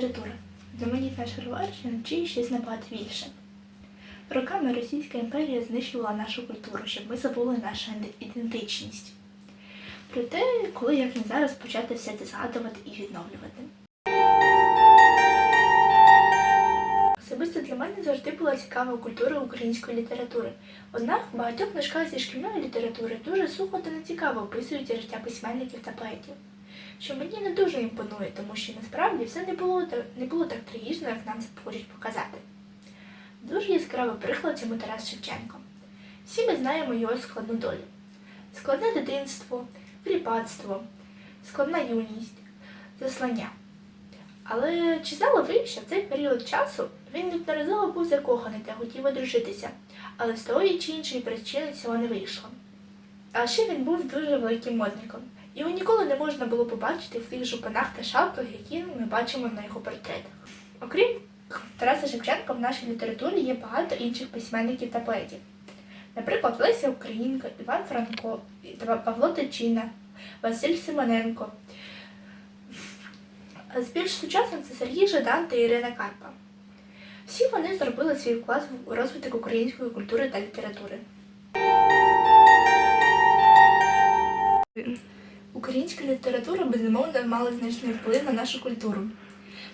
температура. Домені Фешерварщини чиї щось набагато більше. Роками Російська імперія знищувала нашу культуру, щоб ми забули нашу ідентичність. Проте, коли як не зараз почати все це згадувати і відновлювати. Особисто для мене завжди була цікава культура української літератури. Однак в багатьох книжках зі шкільної літератури дуже сухо та нецікаво описують життя письменників та поетів що мені не дуже імпонує, тому що насправді все не було, не було так трагічно, як нам це хочуть показати. Дуже яскравий приклад цьому Тарас Шевченко. Всі ми знаємо його складну долю. Складне дитинство, кріпацтво, складна юність, заслання. Але чи знали ви, що в цей період часу він неодноразово був закоханий та хотів одружитися, але з тої чи іншої причини цього не вийшло. А ще він був дуже великим модником. Його ніколи не можна було побачити в тих жупанах та шапках, які ми бачимо на його портретах. Окрім Тараса Шевченка, в нашій літературі є багато інших письменників та поетів. Наприклад, Леся Українка, Іван Франко, Павло Тичина, Василь Симоненко. З більш сучасних це Сергій Жадан та Ірина Карпа. Всі вони зробили свій вклад в розвиток української культури та літератури. Література безумовно мала значний вплив на нашу культуру.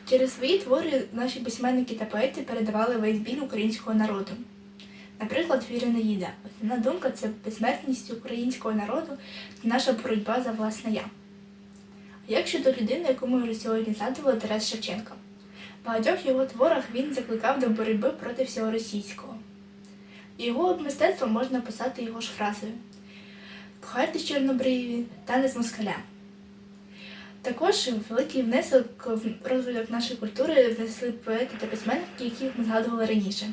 Через свої твори наші письменники та поети передавали весь біль українського народу. Наприклад, в Основна думка це безсмертність українського народу та наша боротьба за власне я. А як щодо людини, яку ми вже сьогодні згадували Тарас Шевченко? В багатьох його творах він закликав до боротьби проти всього російського. Його мистецтво можна писати його ж фразою Кохайтесь чорнобриві та не з москаля. Також великий внесок в розвиток нашої культури внесли поети та письменники, яких ми згадували раніше.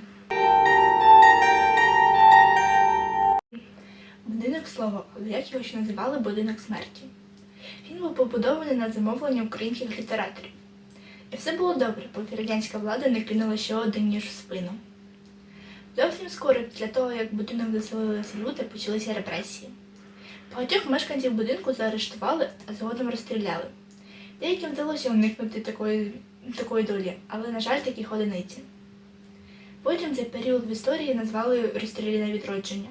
Будинок слова, як його ще називали будинок смерті. Він був побудований на замовлення українських літераторів. І все було добре, поки радянська влада не кинула ще один ніж в спину. Зовсім скоро після того, як будинок заселилися люди, почалися репресії. Багатьох мешканців будинку заарештували, а згодом розстріляли. Деяким вдалося уникнути такої, такої долі, але, на жаль, таких одиниці. Потім цей період в історії назвали розстріляне відродження.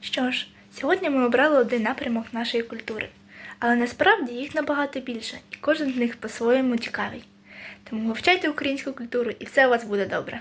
Що ж, сьогодні ми обрали один напрямок нашої культури, але насправді їх набагато більше, і кожен з них по-своєму цікавий. Тому вивчайте українську культуру і все у вас буде добре.